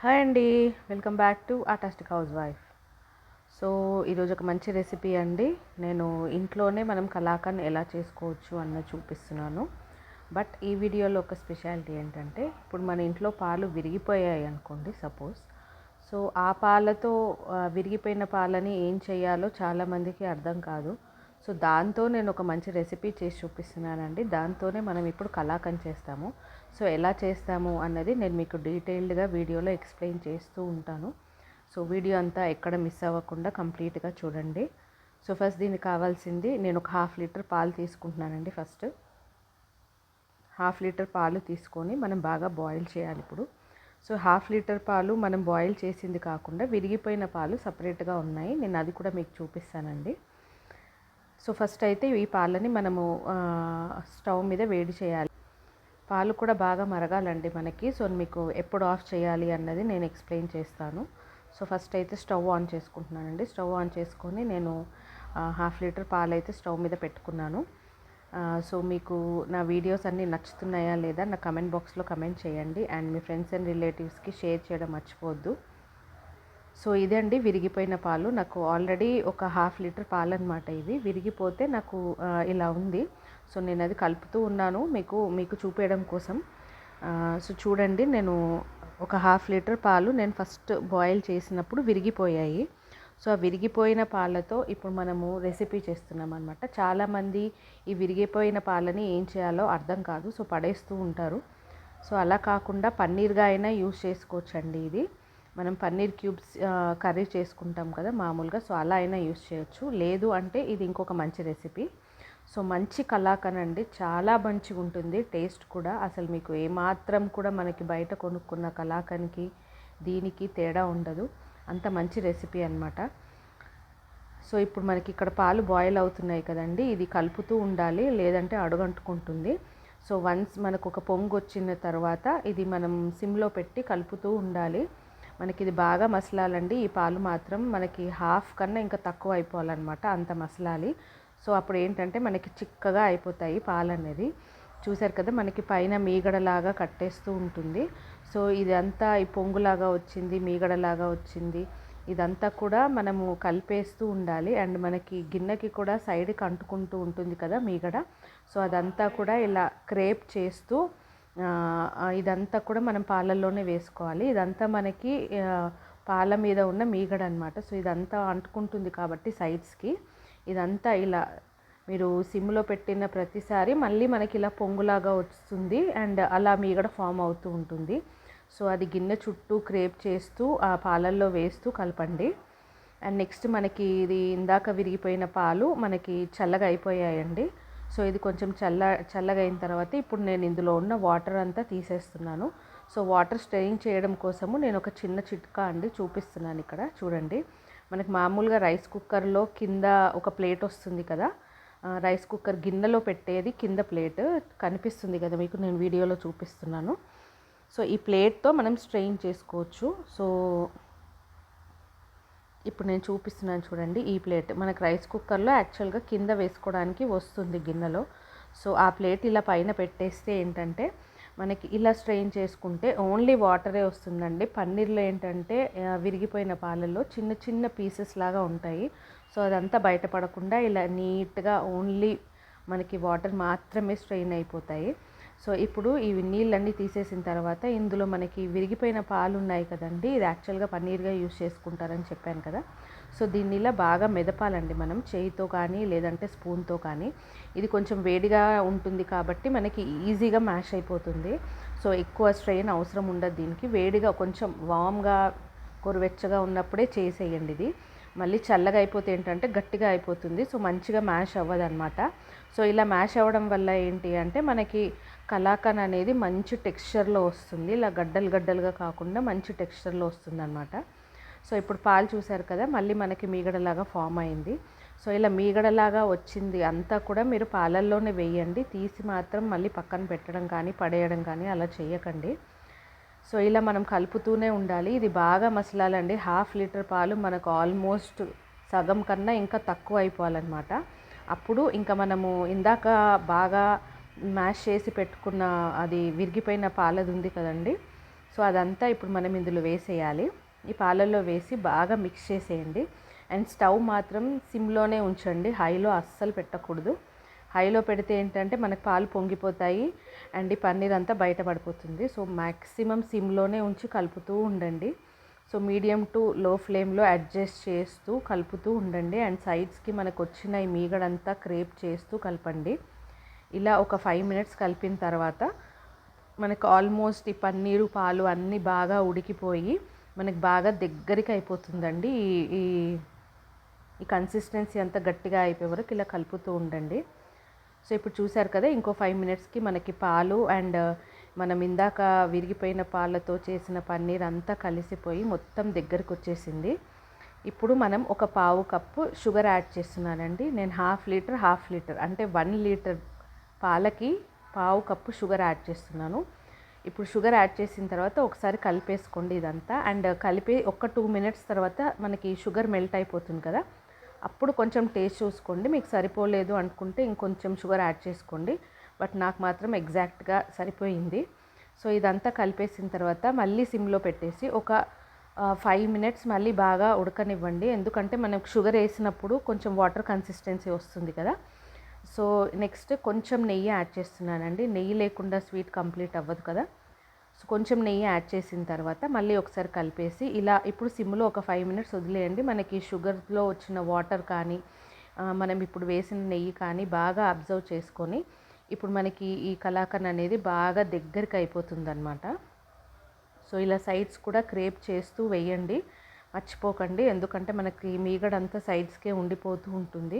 Hi అండి. Welcome back to ఆటాస్టిక్ house wife. So ఈరోజు ఒక మంచి రెసిపీ అండి. నేను ఇంట్లోనే మనం కలాకండ్ ఎలా చేసుకోవచ్చు అన్న చూపిస్తున్నాను. బట్ ఈ వీడియోలో ఒక స్పెషాలిటీ ఏంటంటే ఇప్పుడు మన ఇంట్లో పాలు విరిగిపోయాయి అనుకోండి సపోజ్. సో ఆ పాలతో విరిగిపోయిన పాలని ఏం చేయాలో చాలామందికి అర్థం కాదు. సో దాంతో నేను ఒక మంచి రెసిపీ చేసి చూపిస్తున్నానండి. దాంతోనే మనం ఇప్పుడు కలాకండ్ చేస్తాము. సో ఎలా చేస్తాము అన్నది నేను మీకు డీటెయిల్డ్గా వీడియోలో ఎక్స్ప్లెయిన్ చేస్తూ ఉంటాను. సో వీడియో అంతా ఎక్కడ మిస్ అవ్వకుండా కంప్లీట్గా చూడండి. సో ఫస్ట్ దీనికి కావాల్సింది నేను ఒక హాఫ్ లీటర్ పాలు తీసుకుంటున్నానండి ఫస్ట్. హాఫ్ లీటర్ పాలు తీసుకొని మనం బాగా బాయిల్ చేయాలి ఇప్పుడు. సో హాఫ్ లీటర్ పాలు మనం బాయిల్ చేసింది కాకుండా విరిగిపోయిన పాలు సపరేట్గా ఉన్నాయి. నేను అది కూడా మీకు చూపిస్తానండి. సో ఫస్ట్ అయితే ఈ పాలని మనము స్టవ్ మీద వేడి చేయాలి. పాలు కూడా బాగా మరగాలండి మనకి. సో మీకు ఎప్పుడు ఆఫ్ చేయాలి అన్నది నేను ఎక్స్ప్లెయిన్ చేస్తాను. సో ఫస్ట్ అయితే స్టవ్ ఆన్ చేసుకుంటున్నానండి. స్టవ్ ఆన్ చేసుకొని నేను హాఫ్ లీటర్ పాలు అయితే స్టవ్ మీద పెట్టుకున్నాను. సో మీకు నా వీడియోస్ అన్నీ నచ్చుతున్నాయా లేదా నా కమెంట్ బాక్స్లో కమెంట్ చేయండి. అండ్ మీ ఫ్రెండ్స్ అండ్ రిలేటివ్స్కి షేర్ చేయడం మర్చిపోవద్దు. సో ఇదండి విరిగిపోయిన పాలు. నాకు ఆల్రెడీ ఒక హాఫ్ లీటర్ పాలు అనమాట ఇది. విరిగిపోతే నాకు ఇలా ఉంది. సో నేను అది కలుపుతూ ఉన్నాను. మీకు మీకు చూపించడం కోసం. సో చూడండి నేను ఒక హాఫ్ లీటర్ పాలు నేను ఫస్ట్ బాయిల్ చేసినప్పుడు విరిగిపోయాయి. సో ఆ విరిగిపోయిన పాలతో ఇప్పుడు మనము రెసిపీ చేస్తున్నాం అనమాట చాలామంది ఈ విరిగిపోయిన పాలని ఏం చేయాలో అర్థం కాదు. సో పడేస్తూ ఉంటారు. సో అలా కాకుండా పన్నీర్గా అయినా యూజ్ చేసుకోవచ్చండి ఇది. మనం పన్నీర్ క్యూబ్స్ కర్రీ చేసుకుంటాం కదా మామూలుగా. సో అలా అయినా యూస్ చేయొచ్చు. లేదు అంటే ఇది ఇంకొక మంచి రెసిపీ. సో మంచి కలాకన్ అండి. చాలా మంచిగా ఉంటుంది టేస్ట్ కూడా. అసలు మీకు ఏమాత్రం కూడా మనకి బయట కొనుక్కున్న కలాకన్కి దీనికి తేడా ఉండదు. అంత మంచి రెసిపీ అన్నమాట. సో ఇప్పుడు మనకి ఇక్కడ పాలు బాయిల్ అవుతున్నాయి కదండి. ఇది కలుపుతూ ఉండాలి. లేదంటే అడుగంటుకుంటుంది. సో వన్స్ మనకు ఒక పొంగు వచ్చిన తర్వాత ఇది మనం సిమ్లో పెట్టి కలుపుతూ ఉండాలి. మనకి ఇది బాగా మసలాలండి. ఈ పాలు మాత్రం మనకి హాఫ్ కన్నా ఇంకా తక్కువ అయిపోవాలన్నమాట అంత మసలాలి. సో అప్పుడు ఏంటంటే మనకి చిక్కగా అయిపోతాయి పాలు అనేది చూసారు కదా మనకి పైన మీగడలాగా కట్టేస్తూ ఉంటుంది. సో ఇదంతా ఈ పొంగులాగా వచ్చింది మీగడలాగా వచ్చింది. ఇదంతా కూడా మనము కలిపేస్తూ ఉండాలి. అండ్ మనకి గిన్నెకి కూడా సైడ్కి అంటుకుంటూ ఉంటుంది కదా మీగడ. సో అదంతా కూడా ఇలా క్రేప్ చేస్తూ ఇదంతా కూడా మనం పాలల్లోనే వేసుకోవాలి. ఇదంతా మనకి పాల మీద ఉన్న మీగడ అనమాట సో ఇదంతా అంటుకుంటుంది కాబట్టి సైడ్స్కి. ఇదంతా ఇలా మీరు సిమ్లో పెట్టిన ప్రతిసారి మళ్ళీ మనకి ఇలా పొంగులాగా వస్తుంది అండ్ అలా మీగడ ఫామ్ అవుతూ ఉంటుంది. సో అది గిన్నె చుట్టూ క్రేప్ చేస్తూ ఆ పాలల్లో వేస్తూ కలపండి. అండ్ నెక్స్ట్ మనకి ఇది ఇందాక విరిగిపోయిన పాలు మనకి చల్లగా అయిపోయాయండి. సో ఇది కొంచెం చల్ల చల్లగా అయిన తర్వాత ఇప్పుడు నేను ఇందులో ఉన్న వాటర్ అంతా తీసేస్తున్నాను. సో వాటర్ స్ట్రెయిన్ చేయడం కోసము నేను ఒక చిన్న చిట్కా అండి చూపిస్తున్నాను ఇక్కడ చూడండి. మనకి మామూలుగా రైస్ కుక్కర్లో కింద ఒక ప్లేట్ వస్తుంది కదా రైస్ కుక్కర్ గిన్నెలో పెట్టేది కింద ప్లేట్ కనిపిస్తుంది కదా మీకు నేను వీడియోలో చూపిస్తున్నాను. సో ఈ ప్లేట్తో మనం స్ట్రెయిన్ చేసుకోవచ్చు. సో ఇప్పుడు నేను చూపిస్తున్నాను చూడండి ఈ ప్లేట్. మనకు రైస్ కుక్కర్లో యాక్చువల్గా కింద వేసుకోవడానికి వస్తుంది గిన్నెలో. సో ఆ ప్లేట్ ఇలా పైన పెట్టేస్తే ఏంటంటే మనకి ఇలా స్ట్రెయిన్ చేసుకుంటే ఓన్లీ వాటరే వస్తుందండి. పన్నీర్లో ఏంటంటే విరిగిపోయిన పాలల్లో చిన్న చిన్న పీసెస్ లాగా ఉంటాయి. సో అదంతా బయటపడకుండా ఇలా నీట్గా ఓన్లీ మనకి వాటర్ మాత్రమే స్ట్రెయిన్ అయిపోతాయి. సో ఇప్పుడు ఈ నీళ్ళన్నీ తీసేసిన తర్వాత ఇందులో మనకి విరిగిపోయిన పాలు ఉన్నాయి కదండి ఇది యాక్చువల్గా పన్నీర్గా యూస్ చేసుకుంటారని చెప్పాను కదా. సో దీన్ని ఇలా బాగా మెదపాలండి మనం చేయితో కానీ లేదంటే స్పూన్తో కానీ. ఇది కొంచెం వేడిగా ఉంటుంది కాబట్టి మనకి ఈజీగా మ్యాష్ అయిపోతుంది. సో ఎక్కువ స్ట్రెయిన్ అవసరం ఉండదు దీనికి. వేడిగా కొంచెం వామ్గా కొరవెచ్చగా ఉన్నప్పుడే చేసేయండి ఇది. మళ్ళీ చల్లగా అయిపోతే ఏంటంటే గట్టిగా అయిపోతుంది. సో మంచిగా మ్యాష్ అవ్వదన్నమాట. సో ఇలా మ్యాష్ అవ్వడం వల్ల ఏంటి అంటే మనకి కలాకన్ అనేది మంచి టెక్స్చర్లో వస్తుంది. ఇలా గడ్డలు గడ్డలుగా కాకుండా మంచి టెక్స్చర్లో వస్తుంది అనమాట సో ఇప్పుడు పాలు చూసారు కదా మళ్ళీ మనకి మీగడలాగా ఫామ్ అయింది. సో ఇలా మీగడలాగా వచ్చింది అంతా కూడా మీరు పాలల్లోనే వేయండి. తీసి మాత్రం మళ్ళీ పక్కన పెట్టడం కానీ పడేయడం కానీ అలా చేయకండి. సో ఇలా మనం కలుపుతూనే ఉండాలి. ఇది బాగా మసలాలండి. హాఫ్ లీటర్ పాలు మనకు ఆల్మోస్ట్ సగం కన్నా ఇంకా తక్కువ అయిపోవాలన్నమాట. అప్పుడు ఇంకా మనము ఇందాక బాగా మ్యాష్ చేసి పెట్టుకున్న అది విరిగిపోయిన పాలది ఉంది కదండి. సో అదంతా ఇప్పుడు మనం ఇందులో వేసేయాలి. ఈ పాలల్లో వేసి బాగా మిక్స్ చేసేయండి. అండ్ స్టవ్ మాత్రం సిమ్లోనే ఉంచండి. హైలో అస్సలు పెట్టకూడదు. హైలో పెడితే ఏంటంటే మనకు పాలు పొంగిపోతాయి అండ్ ఈ పన్నీర్ అంతా బయటపడిపోతుంది. సో మ్యాక్సిమం సిమ్లోనే ఉంచి కలుపుతూ ఉండండి. సో మీడియం టు లో ఫ్లేమ్లో అడ్జస్ట్ చేస్తూ కలుపుతూ ఉండండి. అండ్ సైడ్స్కి మనకు వచ్చిన ఈ మీగడంతా క్రేప్ చేస్తూ కలపండి. ఇలా ఒక ఫైవ్ మినిట్స్ కలిపిన తర్వాత మనకు ఆల్మోస్ట్ ఈ పన్నీరు పాలు అన్నీ బాగా ఉడికిపోయి మనకు బాగా దగ్గరికి అయిపోతుందండి. ఈ ఈ కన్సిస్టెన్సీ అంతా గట్టిగా అయిపోయే వరకు ఇలా కలుపుతూ ఉండండి. సో ఇప్పుడు చూసారు కదా ఇంకో ఫైవ్ మినిట్స్కి మనకి పాలు అండ్ మనం ఇందాక విరిగిపోయిన పాలతో చేసిన పన్నీర్ అంతా కలిసిపోయి మొత్తం దగ్గరికి వచ్చేసింది. ఇప్పుడు మనం ఒక పావు కప్పు షుగర్ యాడ్ చేస్తున్నానండి. నేను హాఫ్ లీటర్ హాఫ్ లీటర్ అంటే వన్ లీటర్ పాలకి పావు కప్పు షుగర్ యాడ్ చేస్తున్నాను. ఇప్పుడు షుగర్ యాడ్ చేసిన తర్వాత ఒకసారి కలిపేసుకోండి ఇదంతా. అండ్ కలిపి ఒక టూ మినిట్స్ తర్వాత మనకి షుగర్ మెల్ట్ అయిపోతుంది కదా. అప్పుడు కొంచెం టేస్ట్ చూసుకోండి. మీకు సరిపోలేదు అనుకుంటే ఇంకొంచెం షుగర్ యాడ్ చేసుకోండి. బట్ నాకు మాత్రం ఎగ్జాక్ట్గా సరిపోయింది. సో ఇదంతా కలిపేసిన తర్వాత మళ్ళీ సిమ్లో పెట్టేసి ఒక ఫైవ్ మినిట్స్ మళ్ళీ బాగా ఉడకనివ్వండి. ఎందుకంటే మనం షుగర్ వేసినప్పుడు కొంచెం వాటర్ కన్సిస్టెన్సీ వస్తుంది కదా. సో నెక్స్ట్ కొంచెం నెయ్యి యాడ్ చేస్తున్నానండి. నెయ్యి లేకుండా స్వీట్ కంప్లీట్ అవ్వదు కదా. సో కొంచెం నెయ్యి యాడ్ చేసిన తర్వాత మళ్ళీ ఒకసారి కలిపేసి ఇలా ఇప్పుడు సిమ్లో ఒక ఫైవ్ మినిట్స్ వదిలేయండి. మనకి షుగర్లో వచ్చిన వాటర్ కానీ మనం ఇప్పుడు వేసిన నెయ్యి కానీ బాగా అబ్జర్వ్ చేసుకొని ఇప్పుడు మనకి ఈ కలాకన్ అనేది బాగా దగ్గరికి అయిపోతుంది అనమాట సో ఇలా సైడ్స్ కూడా క్రేప్ చేస్తూ వేయండి. మర్చిపోకండి. ఎందుకంటే మనకి మీగడంతా సైడ్స్కే ఉండిపోతూ ఉంటుంది.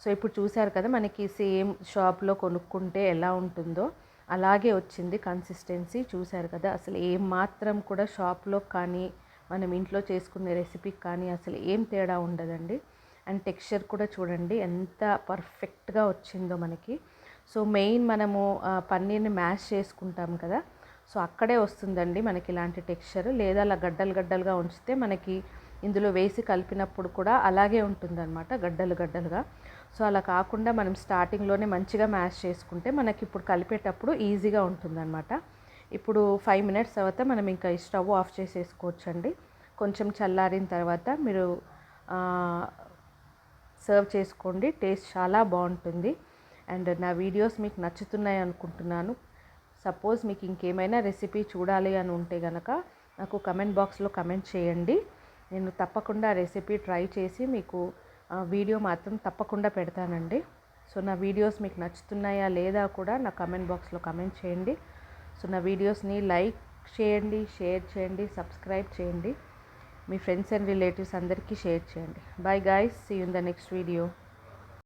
సో ఇప్పుడు చూశారు కదా మనకి సేమ్ షాప్లో కొనుక్కుంటే ఎలా ఉంటుందో అలాగే వచ్చింది కన్సిస్టెన్సీ. చూశారు కదా అసలు ఏం మాత్రం కూడా షాప్లో కానీ మనం ఇంట్లో చేసుకునే రెసిపీకి కానీ అసలు ఏం తేడా ఉండదండి. అండ్ టెక్స్చర్ కూడా చూడండి ఎంత పర్ఫెక్ట్గా వచ్చిందో మనకి. సో మెయిన్ మనము పన్నీర్ని మ్యాష్ చేసుకుంటాం కదా సో అక్కడే వస్తుందండి మనకి ఇలాంటి టెక్స్చర్. లేదా అలా గడ్డలు గడ్డలుగా ఉంచితే మనకి ఇందులో వేసి కలిపినప్పుడు కూడా అలాగే ఉంటుందన్నమాట గడ్డలు గడ్డలుగా. సో అలా కాకుండా మనం స్టార్టింగ్లోనే మంచిగా మ్యాష్ చేసుకుంటే మనకి ఇప్పుడు కలిపేటప్పుడు ఈజీగా ఉంటుందన్నమాట. ఇప్పుడు ఫైవ్ మినిట్స్ తర్వాత మనం ఇంకా ఈ స్టవ్ ఆఫ్ చేసేసుకోవచ్చండి. కొంచెం చల్లారిన తర్వాత మీరు సర్వ్ చేసుకోండి. టేస్ట్ చాలా బాగుంటుంది. అండ్ నా వీడియోస్ మీకు నచ్చుతున్నాయి అనుకుంటున్నాను. సపోజ్ మీకు ఇంకేమైనా రెసిపీ చూడాలి అని ఉంటే కనుక నాకు కమెంట్ బాక్స్లో కమెంట్ చేయండి. నేను తప్పకుండా రెసిపీ ట్రై చేసి మీకు వీడియో మాత్రం తప్పకుండా పెడతానండి. సో నా వీడియోస్ మీకు నచ్చుతున్నాయా లేదా కూడా నా కమెంట్ బాక్స్లో కమెంట్ చేయండి. సో నా వీడియోస్ని లైక్ చేయండి షేర్ చేయండి సబ్స్క్రైబ్ చేయండి. మీ ఫ్రెండ్స్ అండ్ రిలేటివ్స్ అందరికీ షేర్ చేయండి. Bye guys see in the next video